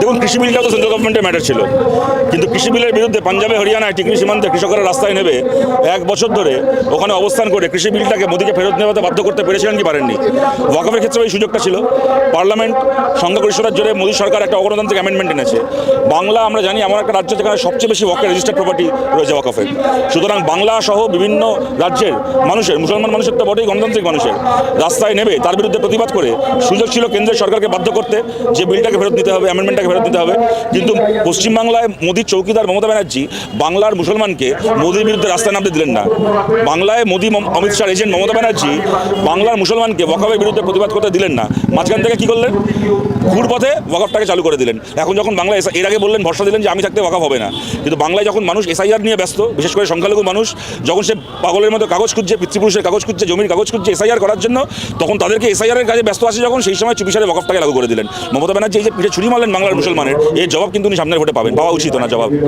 দেখুন, কৃষি বিলটাও তো সেন্ট্রাল গভর্নমেন্টের ম্যাটার ছিল। কিন্তু কৃষি বিলের বিরুদ্ধে পাঞ্জাবে হরিয়ানায় টিকরি সীমান্তে কৃষকরা রাস্তায় নেবে এক বছর ধরে ওখানে অবস্থান করে কৃষি বিলটাকে মোদীকে ফেরত নেওয়াতে বাধ্য করতে পেরেছিলেন কি পারেননি? ওয়াকফের ক্ষেত্রে এই সুযোগটা ছিল। পার্লামেন্ট সংখ্যাগরিষ্ঠতার জোরে মোদী সরকার একটা অগণতান্ত্রিক অ্যামেন্ডমেন্ট এনেছে। বাংলা, আমরা জানি, এমন একটা রাজ্য যেখানে সবচেয়ে বেশি ওয়াকের রেজিস্টার্ড প্রপার্টি রয়েছে ওয়াকফের সুতরাং বাংলা সহ বিভিন্ন রাজ্যের মানুষের, মুসলমান মানুষের তো বটেই, গণতান্ত্রিক মানুষের, রাস্তায় নেবে। তার বিরুদ্ধে প্রতিবাদ করে সুযোগ ছিল কেন্দ্রের সরকারকে বাধ্য করতে যে বিলটাকে ফেরত দিতে হবে অ্যামেন্ডমেন্টটাকে ফেরত দিতে হবে। কিন্তু পশ্চিমবাংলায় মোদীর চৌকিদার মমতা ব্যানার্জি বাংলার মুসলমানকে মোদীর বিরুদ্ধে রাস্তায় নামতে দিলেন না। বাংলায় মোদী, অমিত শাহ, এজেন্ট মমতা ব্যানার্জি বাংলার মুসলমানকে ওয়াকফের বিরুদ্ধে প্রতিবাদ করতে দিলেন না। মাঝখান থেকে কি করলেন? ঘুর পথে ওয়াকফটাকে চালু করে দিলেন। এখন যখন বাংলা এর আগে বললেন, ভরসা দিলেন যে আমি থাকতে ওয়াকফ হবে না। কিন্তু বাংলায় যখন মানুষ এসআইআর নিয়ে ব্যস্ত, বিশেষ করে সংখ্যালঘু মানুষ, যখন সে পাগলের মতো কাগজ খুঁজছে, পিতৃপুরুষের কাগজ খুঁজছে, জমির কাগজ খুঁজছে এসআইআর করার জন্য, তখন তাদেরকে এসআইআর এর কাজে ব্যস্ত আছে যখন সেই সময় চুপিসারে ওয়াকফটাকে লাগু করে দিলেন। মমতা ব্যানার্জি এই যে পিঠে ছুরি মারলেন বাংলার মুসলমানের এর জবাব কিন্তু উনি সামনের ভোটে পাবেন পাওয়া উচিত না জবাব।